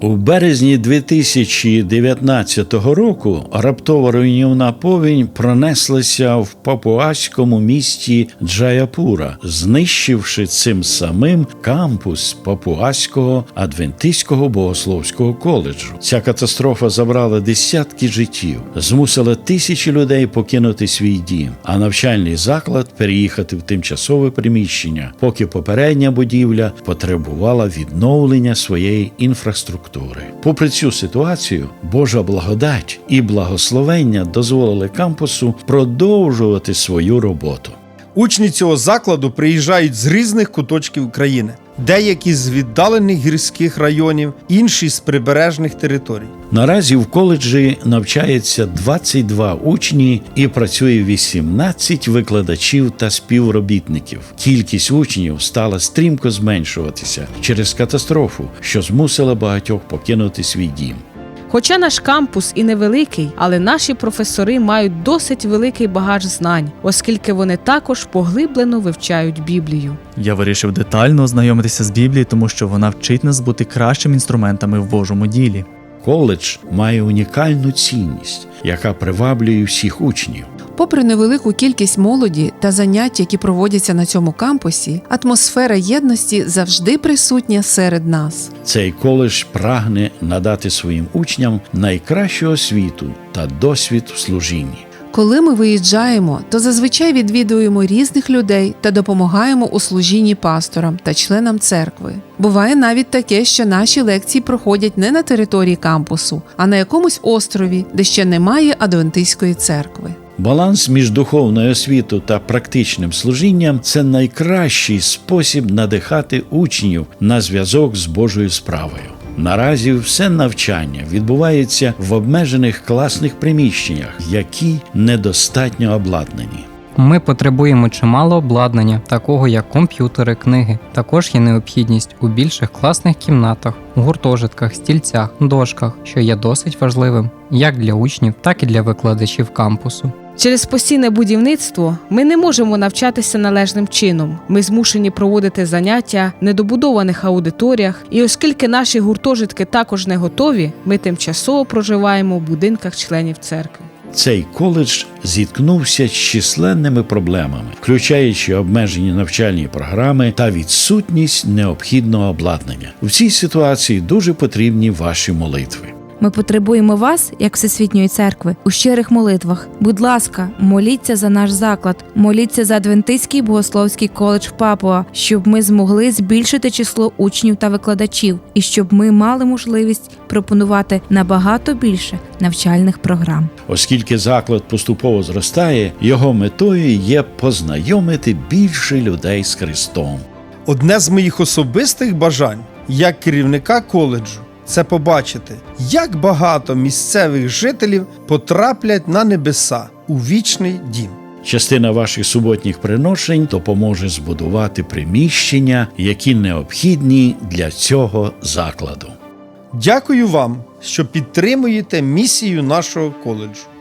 У березні 2019 року раптова руйнівна повінь пронеслася в папуаському місті Джаяпура, знищивши цим самим кампус папуаського адвентистського богословського коледжу. Ця катастрофа забрала десятки життів, змусила тисячі людей покинути свій дім, а навчальний заклад переїхати в тимчасове приміщення, поки попередня будівля потребувала відновлення своєї інфраструктури. Попри цю ситуацію, Божа благодать і благословення дозволили кампусу продовжувати свою роботу. Учні цього закладу приїжджають з різних куточків країни, деякі з віддалених гірських районів, інші з прибережних територій. Наразі в коледжі навчається 22 учні і працює 18 викладачів та співробітників. Кількість учнів стала стрімко зменшуватися через катастрофу, що змусила багатьох покинути свій дім. Хоча наш кампус і невеликий, але наші професори мають досить великий багаж знань, оскільки вони також поглиблено вивчають Біблію. Я вирішив детально ознайомитися з Біблією, тому що вона вчить нас бути кращими інструментами в Божому ділі. Коледж має унікальну цінність, яка приваблює всіх учнів. Попри невелику кількість молоді та занять, які проводяться на цьому кампусі, атмосфера єдності завжди присутня серед нас. Цей коледж прагне надати своїм учням найкращу освіту та досвід в служінні. Коли ми виїжджаємо, то зазвичай відвідуємо різних людей та допомагаємо у служінні пасторам та членам церкви. Буває навіть таке, що наші лекції проходять не на території кампусу, а на якомусь острові, де ще немає адвентистської церкви. Баланс між духовною освітою та практичним служінням це найкращий спосіб надихати учнів на зв'язок з Божою справою. Наразі все навчання відбувається в обмежених класних приміщеннях, які недостатньо обладнані. Ми потребуємо чимало обладнання, такого як комп'ютери, книги. Також є необхідність у більших класних кімнатах, гуртожитках, стільцях, дошках, що є досить важливим як для учнів, так і для викладачів кампусу. Через постійне будівництво ми не можемо навчатися належним чином. Ми змушені проводити заняття в недобудованих аудиторіях, і оскільки наші гуртожитки також не готові, ми тимчасово проживаємо в будинках членів церкви. Цей коледж зіткнувся з численними проблемами, включаючи обмежені навчальні програми та відсутність необхідного обладнання. В цій ситуації дуже потрібні ваші молитви. Ми потребуємо вас, як Всесвітньої церкви, у щирих молитвах. Будь ласка, моліться за наш заклад, моліться за Адвентистський богословський коледж в Папуа, щоб ми змогли збільшити число учнів та викладачів, і щоб ми мали можливість пропонувати набагато більше навчальних програм. Оскільки заклад поступово зростає, його метою є познайомити більше людей з Христом. Одне з моїх особистих бажань як керівника коледжу це побачити, як багато місцевих жителів потраплять на небеса у вічний дім. Частина ваших суботніх приношень допоможе збудувати приміщення, які необхідні для цього закладу. Дякую вам, що підтримуєте місію нашого коледжу.